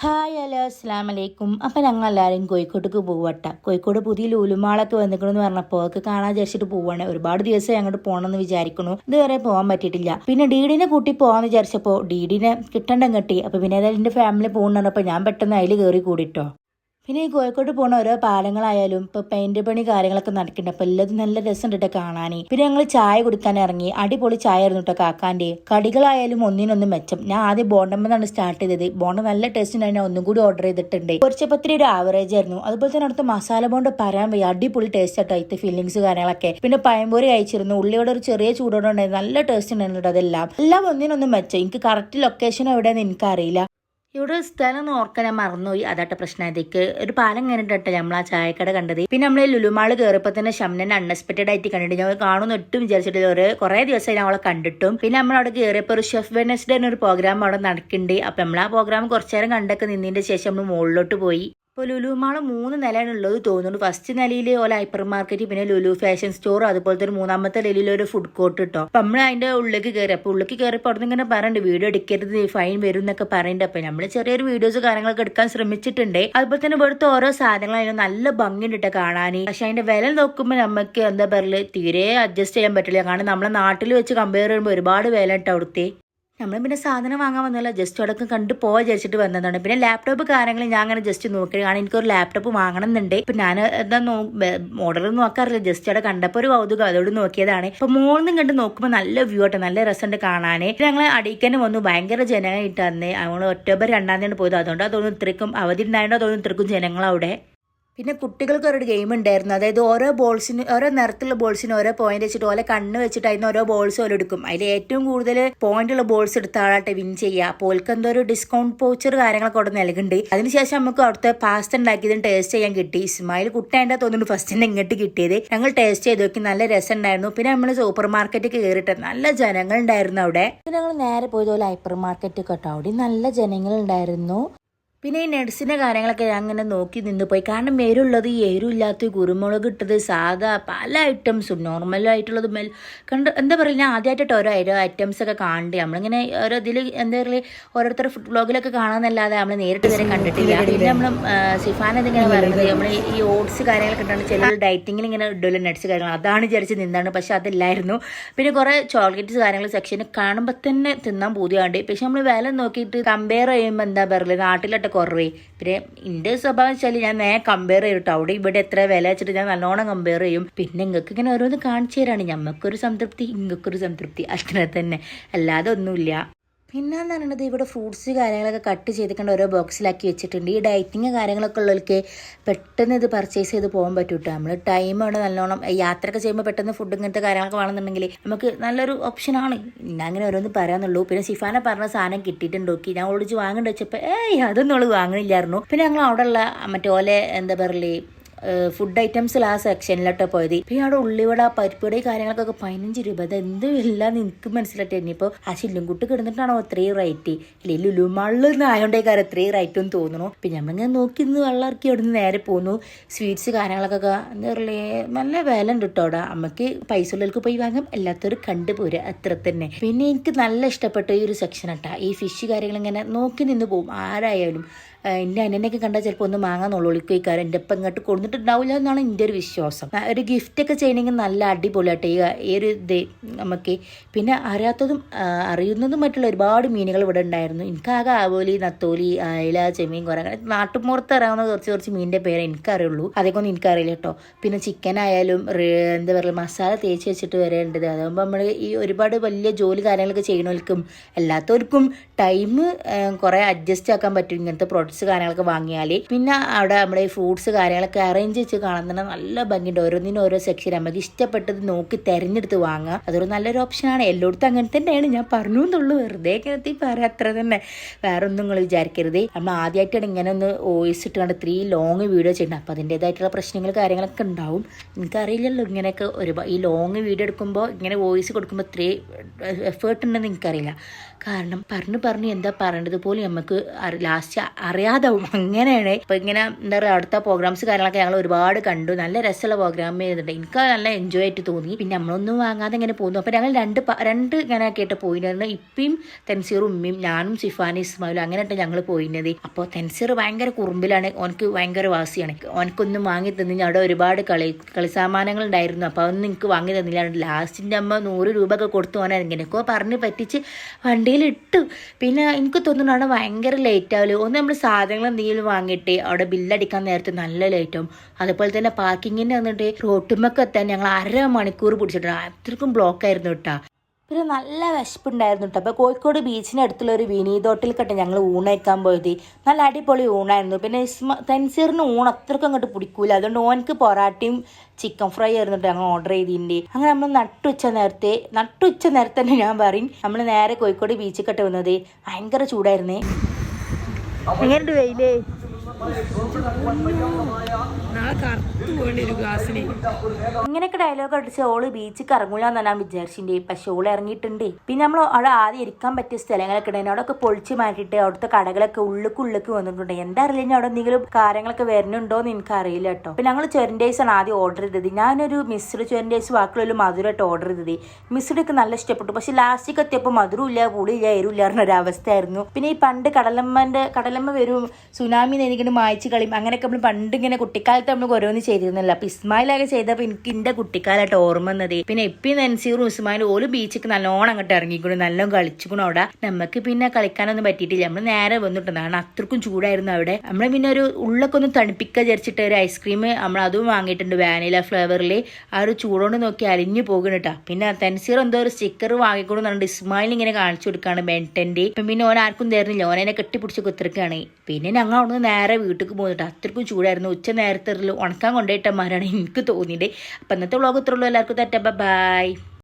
Hi hello അസ്സാം വലൈക്കും അപ്പം ഞങ്ങൾ എല്ലാവരും കോഴിക്കോട്ടേക്ക് പോവട്ടെ. കോഴിക്കോട് പുതിയ ലൂലുമാളൊക്കെ വന്നിക്കണമെന്ന് പറഞ്ഞപ്പോൾ അവർക്ക് കാണാൻ വിചാരിച്ചിട്ട് പോവാണ്. ഒരുപാട് ദിവസം അങ്ങോട്ട് പോകണമെന്ന് വിചാരിക്കുന്നു ഇതുവരെ പോകാൻ പറ്റിയിട്ടില്ല. പിന്നെ ഡീഡിനെ കൂട്ടി പോകാമെന്ന് വിചാരിച്ചപ്പോൾ ഡീഡിനെ കിട്ടണ്ടം കെട്ടി അപ്പം പിന്നെ ഏതായാലും എന്റെ ഫാമിലി പോകുന്നുണ്ടപ്പോൾ ഞാൻ പെട്ടെന്ന് അതിൽ കയറി കൂടിട്ടോ. പിന്നെ ഈ കോഴിക്കോട്ട് പോണ ഓരോ പാലങ്ങളായാലും ഇപ്പൊ പെയിന്റ് പണി കാര്യങ്ങളൊക്കെ നടക്കുന്നുണ്ട്. അപ്പൊ എല്ലാതും നല്ല രസം കേട്ടോ കാണാൻ പിന്നെ ഞങ്ങൾ ചായ കുടിക്കാൻ ഇറങ്ങി. അടിപൊളി ചായ ആയിരുന്നു കേട്ടോ കാക്കാന്റെ. കടികളായാലും ഒന്നിനൊന്നും മെച്ചം. ഞാൻ ആദ്യം ബോണ്ടമെന്നാണ് സ്റ്റാർട്ട് ചെയ്തത്. ബോണ്ട നല്ല ടേസ്റ്റ് ഉണ്ടായി. ഒന്നും കൂടി ഓർഡർ ചെയ്തിട്ടുണ്ട്. പൊരിച്ചപ്പത്തിരി ഒരു ആവറേജ് ആയിരുന്നു. അതുപോലെ തന്നെ അടുത്ത മസാല ബോണ്ട് പറയാൻ വയ്യ. അടിപൊളി ടേസ്റ്റ് ആട്ടോ ഇത്തെ ഫീലിങ്സ് കാര്യങ്ങളൊക്കെ. പിന്നെ പഴംപൊരി കഴിച്ചിരുന്നു. ഉള്ളിയോടെ ഒരു ചെറിയ ചൂടോടെ ഉണ്ടായിരുന്നു നല്ല ടേസ്റ്റ് ഉണ്ടായിരുന്നു അതെല്ലാം. എല്ലാം ഒന്നിനൊന്നും മെച്ചം. എനിക്ക് കറക്റ്റ് ലൊക്കേഷൻ എവിടെയെന്ന് എനിക്കറിയില്ല. ഇവിടെ സ്ഥലം ഒന്ന് ഓർക്കാൻ ഞാൻ മറന്നുപോയി. അതാട്ട പ്രശ്നത്തേക്ക് ഒരു പാലം കഴിഞ്ഞിട്ട് നമ്മൾ ആ ചായക്കട കണ്ടത്. പിന്നെ നമ്മൾ ലുലുമാൾ കയറിയപ്പോൾ തന്നെ ഷംനൻ അൺഎക്സ്പെക്റ്റഡ് ആയിട്ട് കണ്ടിട്ട് ഞങ്ങൾ കാണുന്ന ഒട്ടും വിചാരിച്ചിട്ട് ഒരു കുറേ ദിവസമായി അവളെ കണ്ടിട്ടും. പിന്നെ നമ്മൾ അവിടെ കയറിയപ്പോൾ ഒരു ഷെഫ് വെനസ്ഡേ ഒരു പ്രോഗ്രാം അവിടെ നടക്കുന്നുണ്ട്. അപ്പം നമ്മൾ ആ പ്രോഗ്രാം കുറച്ചു നേരം കണ്ടൊക്കെ നിന്നതിന്റെ ശേഷം നമ്മൾ മുകളിലോട്ട് പോയി. ഇപ്പോൾ ലുലു മാൾ മൂന്ന് നിലയാണ് ഉള്ളത് തോന്നുന്നു. ഫസ്റ്റ് നിലയിൽ ഓല ഹൈപ്പർ മാർക്കറ്റ് പിന്നെ ലുലു ഫാഷൻ സ്റ്റോർ അതുപോലത്തെ ഒരു മൂന്നാമത്തെ നിലയിൽ ഒരു ഫുഡ് കോർട്ട് കിട്ടോ അപ്പം നമ്മൾ അതിന്റെ ഉള്ളിലേക്ക് കയറി അപ്പോൾ ഉള്ളിലേക്ക് കയറിയപ്പോൾ അവിടെ ഇങ്ങനെ പറയുന്നുണ്ട് വീഡിയോ എടുക്കരുത് ഫൈൻ വരും എന്നൊക്കെ പറയുന്നുണ്ട് അപ്പം നമ്മൾ ചെറിയൊരു വീഡിയോസ് കാര്യങ്ങളൊക്കെ എടുക്കാൻ ശ്രമിച്ചിട്ടുണ്ട്. അതുപോലെ തന്നെ ഇവിടുത്തെ ഓരോ സാധനങ്ങളും നല്ല ഭംഗിയുണ്ട് കേട്ടോ കാണാൻ പക്ഷെ അതിന്റെ വില നോക്കുമ്പോൾ നമുക്ക് എന്താ പറയുക തീരെ അഡ്ജസ്റ്റ് ചെയ്യാൻ പറ്റില്ല. കാരണം നമ്മളെ നാട്ടിൽ വെച്ച് കമ്പയർ ചെയ്യുമ്പോൾ ഒരുപാട് വില കേട്ടോ അവിടുത്തെ. നമ്മൾ പിന്നെ സാധനം വാങ്ങാൻ വന്നല്ല ജസ്റ്റ് അടക്കം കണ്ടു പോവാ വിചാരിച്ചിട്ട് വന്നതാണ്. പിന്നെ ലാപ്ടോപ്പ് കാര്യങ്ങൾ ഞാൻ അങ്ങനെ ജസ്റ്റ് നോക്കി. കാരണം എനിക്കൊരു ലാപ്ടോപ്പ് വാങ്ങണം എന്നുണ്ട് ഇപ്പൊ ഞാൻ എന്താ മോഡൽ നോക്കാറില്ല. ജസ്റ്റ് അവിടെ കണ്ടപ്പോൾ ഒരു കൗതുകം. അതോട് നോക്കിയതാണ്. ഇപ്പൊ മോളിൽ കണ്ട് നോക്കുമ്പോൾ നല്ല വ്യൂ ആട്ടെ. നല്ല രസമുണ്ട് കാണാൻ ഞങ്ങൾ അടിക്കന്നെ വന്നു. ഭയങ്കര ജനങ്ങൾ അന്ന്. നമ്മൾ ഒക്ടോബർ രണ്ടാം തീയതി പോയത്. അതുകൊണ്ട് അതൊന്നും ഇത്രക്കും അവധി ഉണ്ടായതുകൊണ്ട് അതൊന്നും ഇത്രക്കും ജനങ്ങൾ അവിടെ പിന്നെ കുട്ടികൾക്ക് ഒരു ഗെയിം ഉണ്ടായിരുന്നു. അതായത് ഓരോ ബോൾസിന് ഓരോ നിറത്തിലുള്ള ബോൾസിന് ഓരോ പോയിന്റ് വെച്ചിട്ട് ഓരോ കണ്ണ് വെച്ചിട്ട് അതിന് ഓരോ ബോൾസ് ഓരോ എടുക്കും. അതിൽ ഏറ്റവും കൂടുതൽ പോയിന്റ് ഉള്ള ബോൾസ് എടുത്ത വിൻ ചെയ്യുക. അപ്പോൾ എന്തോ ഒരു ഡിസ്കൗണ്ട് പോച്ചർ കാര്യങ്ങളൊക്കെ അവിടെ നൽകുന്നുണ്ട് അതിനുശേഷം നമുക്ക് അവിടുത്തെ പാസ്ത ഉണ്ടാക്കിയതും ടേസ്റ്റ് ചെയ്യാൻ കിട്ടി. ഇസ്മായിൽ കുട്ടേണ്ട തോന്നുന്നു ഫസ്റ്റ് തന്നെ ഇങ്ങോട്ട് കിട്ടിയത്. ഞങ്ങൾ ടേസ്റ്റ് ചെയ്ത് നോക്കി. നല്ല രസം ഉണ്ടായിരുന്നു പിന്നെ നമ്മൾ സൂപ്പർ മാർക്കറ്റിൽ കയറിയിട്ട് നല്ല ജനങ്ങൾ ഉണ്ടായിരുന്നു അവിടെ. ഞങ്ങൾ നേരെ പോയതുപോലെ ഹൈപ്പർ മാർക്കറ്റ് കേട്ടോ. അവിടെ നല്ല ജനങ്ങൾ ഉണ്ടായിരുന്നു പിന്നെ ഈ നട്സിന്റെ കാര്യങ്ങളൊക്കെ ഞാൻ അങ്ങനെ നോക്കി നിന്ന് പോയി. കാരണം എരുള്ളത് ഈ എരുമില്ലാത്ത കുരുമുളക് ഇട്ടത് സാധാ പല ഐറ്റംസും നോർമലായിട്ടുള്ളത് മെൽ കണ്ട് എന്താ പറയുക ഞാൻ ആദ്യമായിട്ടോ ഓരോ ഓരോ ഐറ്റംസൊക്കെ കാണണ്ടേ നമ്മളിങ്ങനെ ഓരോ ഇതിൽ എന്താ പറയുക ഓരോരുത്തർ ഫുഡ് ബ്ലോഗിലൊക്കെ കാണാമെന്നല്ലാതെ നമ്മൾ നേരിട്ട് വരെ കണ്ടിട്ടില്ല. പിന്നെ നമ്മൾ സിഫാൻ ഇതിങ്ങനെ പറയുന്നത് നമ്മൾ ഈ ഓട്സ് കാര്യങ്ങളൊക്കെ ഉണ്ടാകും ചില ഡയറ്റിങ്ങിൽ ഇങ്ങനെ ഇടുമല്ലോ നട്സ് കാര്യങ്ങൾ അതാണ് വിചാരിച്ച് നിന്നാണ് പക്ഷെ അതില്ലായിരുന്നു. പിന്നെ കുറേ ചോക്ലേറ്റ്സ് കാര്യങ്ങൾ സെക്ഷന് കാണുമ്പോൾ തന്നെ തിന്നാൻ പൂതിയാണ്ട് പക്ഷെ നമ്മൾ വില നോക്കിയിട്ട് കമ്പയർ ചെയ്യുമ്പോൾ എന്താ പറയുക നാട്ടിലൊക്കെ കുറവേ. പിന്നെ എന്റെ സ്വഭാവം വെച്ചാൽ ഞാൻ നേരെ കമ്പയർ ചെയ്യും കേട്ടോ അവിടെ ഇവിടെ എത്ര വില വെച്ചിട്ട് ഞാൻ നല്ലോണം കമ്പയർ ചെയ്യും. പിന്നെ നിങ്ങൾക്ക് ഇങ്ങനെ ഓരോന്ന് കാണിച്ചു തരാണ്. ഞമ്മക്കൊരു സംതൃപ്തി ഇങ്ങക്കൊരു സംതൃപ്തി. അത്ര തന്നെ അല്ലാതെ ഒന്നുമില്ല. പിന്നെ എന്ന് പറയുന്നത് ഇവിടെ ഫ്രൂട്ട്സ് കാര്യങ്ങളൊക്കെ കട്ട് ചെയ്തിട്ടുണ്ട്. ഓരോ ബോക്സിലാക്കി വെച്ചിട്ടുണ്ട്. ഈ ഡയറ്റിങ് കാര്യങ്ങളൊക്കെ ഉള്ളവർക്ക് പെട്ടെന്ന് ഇത് പർച്ചേസ് ചെയ്ത് പോകാൻ പറ്റും കേട്ടോ നമ്മൾ ടൈം അവിടെ നല്ലോണം യാത്രയൊക്കെ ചെയ്യുമ്പോൾ പെട്ടെന്ന് ഫുഡ് ഇങ്ങനത്തെ കാര്യങ്ങളൊക്കെ വേണമെന്നുണ്ടെങ്കിൽ നമുക്ക് നല്ലൊരു ഓപ്ഷനാണ് ഞാൻ അങ്ങനെ ഓരോന്ന് പറയാന്നുള്ളൂ. പിന്നെ സിഫാനെ പറഞ്ഞ സാധനം കിട്ടിയിട്ടുണ്ട്. നോക്കി ഞാൻ ഓടിച്ച് വാങ്ങേണ്ടി വെച്ചപ്പോൾ ഏയ് അതൊന്നും അവൾ വാങ്ങണില്ലായിരുന്നു. പിന്നെ ഞങ്ങൾ അവിടെ ഉള്ള മറ്റേ ഓലെ എന്താ പറയലേ ഫുഡ് ഐറ്റംസിൽ ആ സെക്ഷനിലോട്ട് പോയത്. ഇപ്പൊ അവിടെ ഉള്ളിവട പരിപ്പുവട കാര്യങ്ങൾക്കൊക്കെ പതിനഞ്ച് രൂപ. അത് എന്തും ഇല്ലാന്ന് എനിക്ക് മനസ്സിലായിട്ട് ഇനിയിപ്പോൾ ആ ചില്ലുംകുട്ടി കിടന്നിട്ടാണോ ഇത്രയും റേറ്റ് ഇല്ലേ ലുലുമാളിൽ നിന്ന് ആയതുകൊണ്ടേക്കാരം ഇത്രയും റേറ്റ് എന്ന് തോന്നുന്നു. പിന്നെ നമ്മളിങ്ങനെ നോക്കി നിന്ന് വെള്ളം ഇറക്കി അവിടെ നിന്ന് നേരെ പോന്നു. സ്വീറ്റ്സ് കാര്യങ്ങളൊക്കെ എന്താ നല്ല വില ഉണ്ട് കേട്ടോ അവിടെ. അമ്മയ്ക്ക് പൈസ ഉള്ളവർക്ക് പോയി വാങ്ങാം. എല്ലാത്തവരും കണ്ടുപോരുക അത്ര തന്നെ. പിന്നെ എനിക്ക് നല്ല ഇഷ്ടപ്പെട്ട ഈ ഒരു സെക്ഷൻ ആട്ടാ. ഈ ഫിഷ് കാര്യങ്ങൾ ഇങ്ങനെ നോക്കി നിന്ന് പോകും. ആരായാലും എന്റെ അനനൊക്കെ കണ്ടാൽ ചിലപ്പോൾ ഒന്ന് മാങ്ങാൻ നുള്ളിക്കാരം എന്റെ ഒപ്പം ഇങ്ങോട്ട് കൊടുത്തിട്ടുണ്ടാവില്ല എന്നാണ് എന്റെ ഒരു വിശ്വാസം. ഒരു ഗിഫ്റ്റൊക്കെ ചെയ്യണമെങ്കിൽ നല്ല അടിപൊളിയാട്ടെ ഈ ഒരു ഇത് നമുക്ക്. പിന്നെ അറിയാത്തതും അറിയുന്നതും മറ്റുള്ള ഒരുപാട് മീനുകൾ ഇവിടെ ഉണ്ടായിരുന്നു. എനിക്കാകെ ആവോലി നത്തോലി അയല ചെമ്മീൻ കുറേ അങ്ങനെ നാട്ടുമ്പുറത്ത് ഇറങ്ങുന്ന കുറച്ച് കുറച്ച് മീനിന്റെ പേര് എനിക്കറിയുള്ളൂ. അതേക്കൊന്നും എനിക്കറിയില്ല കേട്ടോ. പിന്നെ ചിക്കൻ ആയാലും എന്താ പറയുക മസാല തേച്ച് വെച്ചിട്ട് വരേണ്ടത് അതാകുമ്പോൾ നമ്മൾ ഈ ഒരുപാട് വലിയ ജോലി കാര്യങ്ങളൊക്കെ ചെയ്യണവർക്കും എല്ലാത്തവർക്കും ടൈം കുറേ അഡ്ജസ്റ്റ് ആക്കാൻ പറ്റും ഇങ്ങനത്തെ പ്രോഡക്ട്സ് കാര്യങ്ങളൊക്കെ വാങ്ങിയാൽ പിന്നെ അവിടെ നമ്മുടെ ഈ ഫ്രൂട്ട്സ് കാര്യങ്ങളൊക്കെ അറേഞ്ച് വെച്ച് കാണാൻ തന്നെ നല്ല ഭംഗിയുണ്ട്. ഓരോന്നിനും ഓരോ സെക്ഷൻ നമുക്ക് ഇഷ്ടപ്പെട്ടത് നോക്കി തിരഞ്ഞെടുത്ത് വാങ്ങാം. അതൊരു നല്ലൊരു ആണ്. എല്ലായിടത്തും അങ്ങനെ തന്നെയാണ്. ഞാൻ പറഞ്ഞു എന്നുള്ളൂ. വെറുതെ കിടത്തി പറയാം അത്ര തന്നെ. വേറെ ഒന്നും നിങ്ങൾ വിചാരിക്കരുത്. നമ്മൾ ആദ്യമായിട്ടാണ് ഇങ്ങനെ ഒന്ന് വോയിസ് ഇട്ട് കണ്ട് ത്രീ ലോങ് വീഡിയോ ചെയ്യണം അപ്പോൾ അതിന്റേതായിട്ടുള്ള പ്രശ്നങ്ങൾ കാര്യങ്ങളൊക്കെ ഉണ്ടാവും. എനിക്കറിയില്ലല്ലോ ഇങ്ങനെയൊക്കെ ഒരു ഈ ലോങ് വീഡിയോ എടുക്കുമ്പോൾ ഇങ്ങനെ വോയിസ് കൊടുക്കുമ്പോൾ ഇത്രേ എഫേർട്ട് ഉണ്ടെന്ന് എനിക്കറിയില്ല. കാരണം പറഞ്ഞു പറഞ്ഞു എന്താ പറയേണ്ടത് പോലും നമുക്ക് ലാസ്റ്റ് അറിയാതാവും. അങ്ങനെയാണ്. ഇപ്പൊ ഇങ്ങനെ എന്താ പറയുക അടുത്ത പ്രോഗ്രാംസ് കാര്യങ്ങളൊക്കെ ഞങ്ങൾ ഒരുപാട് കണ്ടു. നല്ല രസമുള്ള പ്രോഗ്രാം ചെയ്തിട്ടുണ്ട് എനിക്ക് നല്ല എൻജോയ് ആയിട്ട് തോന്നി. പിന്നെ നമ്മളൊന്നും വാങ്ങാതെ ഇങ്ങനെ പോകുന്നു അപ്പൊ ഞങ്ങൾ രണ്ട് രണ്ട് ഇങ്ങനെ കേട്ട് പോയിരുന്നു ഇപ്പയും തെൻസീറും ഉമ്മയും ഞാനും സിഫാനും ഇസ്മായിലും അങ്ങനെയായിട്ട് ഞങ്ങൾ പോയിരുന്നത് അപ്പോൾ തെൻസീർ ഭയങ്കര കുറുമ്പിലാണ്. ഓനക്ക് ഭയങ്കര വാസിയാണ്. ഓനക്കൊന്നും വാങ്ങി തന്നില്ല. അവിടെ ഒരുപാട് കളി കളി കളിസാമാനങ്ങൾ ഉണ്ടായിരുന്നു. അപ്പോൾ അതൊന്നും എനിക്ക് വാങ്ങി തന്നില്ല. ലാസ്റ്റിന്റെ അമ്മ നൂറ് രൂപ ഒക്കെ കൊടുത്തു പോകാൻ എങ്ങനെയൊക്കെ പറഞ്ഞ് പറ്റിച്ച് വണ്ടിയിൽ ഇട്ടു പിന്നെ എനിക്ക് തോന്നുന്നു ഭയങ്കര ലേറ്റ് ആവില്ല ഒന്ന് നമ്മൾ സാധനങ്ങൾ എന്തെങ്കിലും വാങ്ങിയിട്ട് അവിടെ ബില്ലടിക്കാൻ നേരത്തെ നല്ല ലേറ്റും അതുപോലെ തന്നെ പാർക്കിങ്ങിന് വന്നിട്ട് റോട്ടുമൊക്കെ എത്താൻ ഞങ്ങൾ അര മണിക്കൂർ പിടിച്ചിട്ടുണ്ട്. അത്രക്കും ബ്ലോക്ക് ആയിരുന്നു കേട്ടോ പിന്നെ നല്ല വിശപ്പുണ്ടായിരുന്നു കേട്ടോ അപ്പോൾ കോഴിക്കോട് ബീച്ചിന് അടുത്തുള്ള ഒരു വിനീത് ഹോട്ടലിൽ ഞങ്ങൾ ഊണയക്കാൻ പോയത്. നല്ല അടിപൊളി ഊണായിരുന്നു. പിന്നെ ഇസ്മ തൻസീറിന് ഊണ് അത്രക്കും അങ്ങോട്ട് പിടിക്കൂല. അതുകൊണ്ട് ഓനക്ക് പൊറാട്ടയും ചിക്കൻ ഫ്രൈ ആയിരുന്നു കേട്ടോ ഞങ്ങൾ ഓർഡർ ചെയ്തിട്ടുണ്ട് അങ്ങനെ നമ്മൾ നട്ടുച്ച നേരത്തെ നട്ടുച്ച നേരത്തെ തന്നെ ഞാൻ പറയും നമ്മൾ നേരെ കോഴിക്കോട് ബീച്ചിൽ കട്ട് വന്നത്. ഭയങ്കര ചൂടായിരുന്നേ. അങ്ങനെ വൈലേ ഇങ്ങനെയൊക്കെ ഡയലോഗ് അടിച്ച് ഓൾ ബീച്ചിൽ ഇറങ്ങൂലെന്ന് ഞാൻ വിചാരിച്ചിട്ടുണ്ട് പക്ഷെ ഓൾ ഇറങ്ങിയിട്ടുണ്ട്. പിന്നെ നമ്മൾ അവിടെ ആദ്യം ഇരിക്കാൻ പറ്റിയ സ്ഥലങ്ങളൊക്കെ ഉണ്ടായിരുന്നു അവിടെയൊക്കെ പൊളിച്ച് മാറ്റിയിട്ട് അവിടുത്തെ കടകളൊക്കെ ഉള്ളിക്ക് ഉള്ളിക്ക് വന്നിട്ടുണ്ട്. എന്താ അറിയില്ല അവിടെ എന്തെങ്കിലും കാര്യങ്ങളൊക്കെ വരുന്നുണ്ടോ എന്ന് എനിക്ക് അറിയില്ല കേട്ടോ. പിന്നെ ഞങ്ങൾ ചൊരൻഡേസ് ആണ് ആദ്യം ഓർഡർ ചെയ്തത്. ഞാനൊരു മിസ്ഡ് ചൊരൻഡേസ് ബാക്കിയുള്ള മധുരമായിട്ട് ഓർഡർ ചെയ്തത്. മിസ്ഡൊക്കെ നല്ല ഇഷ്ടപ്പെട്ടു. പക്ഷെ ലാസ്റ്റിക്ക് എത്തിയപ്പോൾ മധുരം ഇല്ല പുളിയില്ല എരുവില്ല അവസ്ഥയായിരുന്നു പിന്നെ ഈ പണ്ട് കടലമ്മന്റെ കടലമ്മ വരും സുനാമി നേരിങ്ങനെ മായച്ച് കളിയും അങ്ങനെയൊക്കെ നമ്മൾ പണ്ട് ഇങ്ങനെ കുട്ടിക്കാലത്ത് നമ്മൾ ഓരോന്ന് ചെയ്തിരുന്നില്ല. അപ്പൊ ഇസ്മായിലൊക്കെ ചെയ്തപ്പോൾ എനിക്ക് എന്റെ കുട്ടിക്കാലായിട്ട് ഓർമ്മ വന്നത് പിന്നെ എപ്പി നൻസീറും ഇസ്മായിലും ഓൽ ബീച്ചിക്ക് നല്ലോണം അങ്ങോട്ട് ഇറങ്ങിക്കണം നല്ലോണം കളിച്ചിക്കണം അവിടെ. നമുക്ക് പിന്നെ കളിക്കാനൊന്നും പറ്റിയിട്ടില്ല. നമ്മൾ നേരെ വന്നിട്ടുണ്ടാണ് അത്രക്കും ചൂടായിരുന്നു അവിടെ. നമ്മൾ പിന്നെ ഒരു ഉള്ളൊക്കെ ഒന്ന് തണുപ്പിക്കുക വിചാരിച്ചിട്ട് ഒരു ഐസ്ക്രീം നമ്മൾ അതും വാങ്ങിയിട്ടുണ്ട് വാനില ഫ്ലേവറിൽ ആ ഒരു ചൂടോണ്ട് നോക്കി അലിഞ്ഞു പോകുന്നു പിന്നെ തൻസീർ എന്തോ ഒരു സ്റ്റിക്കർ വാങ്ങിക്കൊടുന്നുണ്ട് ഇസ്മായിൽ ഇങ്ങനെ കാണിച്ചു കൊടുക്കാണ് ബെന്റന്റെ പിന്നെ ഓൻ ആർക്കും തരുന്നില്ല. ഓനെ കെട്ടിപ്പിടിച്ച് കുത്തിരക്കാണ് പിന്നെ ഞങ്ങൾ അവിടുന്ന് നേരെ വീട്ടിൽ പോകുന്നിട്ട് അത്രക്കും ചൂടായിരുന്നു. ഉച്ച നേരത്തെ ഉണക്കാൻ കൊണ്ടുപോയിട്ടന്മാരാണ് എനിക്ക് തോന്നിയത്. അപ്പം ഇന്നത്തെ വ്ളോഗ് ഇത്രയുള്ളൂ എല്ലാവർക്കും തറ്റ. ബൈ